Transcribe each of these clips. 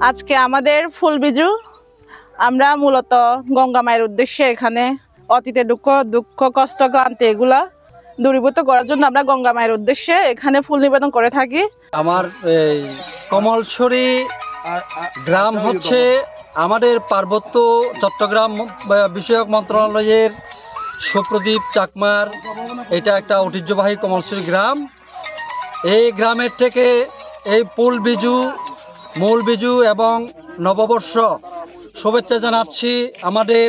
আজকে আমাদের ফুল বিজু। আমরা মূলত গঙ্গা মায়ের উদ্দেশ্যে এখানে অতীতে দুঃখ দুঃখ কষ্ট ক্লান্তি এগুলা দূরীভূত করার জন্য আমরা গঙ্গা মায়ের উদ্দেশ্যে এখানে ফুল নিবেদন করে থাকি। আমার এই কমলছড়ি গ্রাম হচ্ছে আমাদের পার্বত্য চট্টগ্রাম বিষয়ক মন্ত্রণালয়ের সুপ্রদীপ চাকমার। এটা একটা ঐতিহ্যবাহী কমলছড়ি গ্রাম। এই গ্রামের থেকে এই ফুল বিজু মূল বিজু এবং নববর্ষ শুভেচ্ছা জানাচ্ছি আমাদের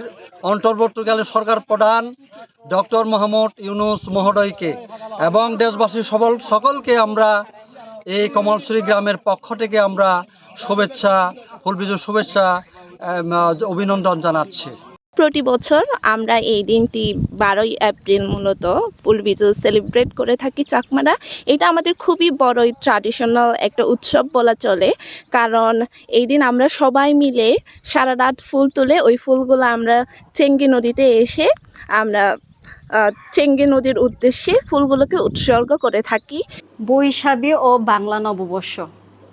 অন্তর্বর্তীকালীন সরকার প্রধান ডক্টর মোহাম্মদ ইউনুস মহোদয়কে এবং দেশবাসী সবল, সকলকে আমরা এই কমলশ্রী গ্রামের পক্ষ থেকে আমরা শুভেচ্ছা ফুলবিজুর শুভেচ্ছা অভিনন্দন জানাচ্ছি। প্রতি বছর আমরা এই দিনটি বারোই এপ্রিল মূলত ফুল বিজু সেলিব্রেট করে থাকি চাকমারা। এটা আমাদের খুবই বড়ই ট্র্যাডিশনাল একটা উৎসব বলা চলে। কারণ এই দিন আমরা সবাই মিলে সারা রাত ফুল তুলে ওই ফুলগুলো আমরা চেঙ্গি নদীতে এসে আমরা চেঙ্গি নদীর উদ্দেশ্যে ফুলগুলোকে উৎসর্গ করে থাকি। বৈশাখী ও বাংলা নববর্ষ।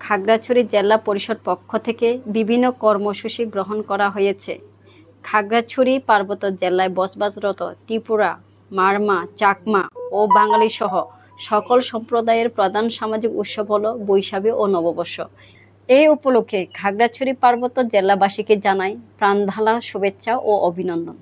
খাগড়াছড়ি জেলা পরিষদ পক্ষ থেকে বিভিন্ন কর্মসূচি গ্রহণ করা হয়েছে। খাগড়াছড়ি, পার্বত্য জেলায় বসবাসরত ত্রিপুরা, মারমা, চাকমা ও বাঙালি সহ সকল সম্প্রদায়ের প্রধান সামাজিক উৎসব হলো বৈশাখী ও নববর্ষ। এই উপলক্ষে খাগড়াছড়ি পার্বত্য জেলাবাসীকে জানাই প্রাণধালা, শুভেচ্ছা ও অভিনন্দন।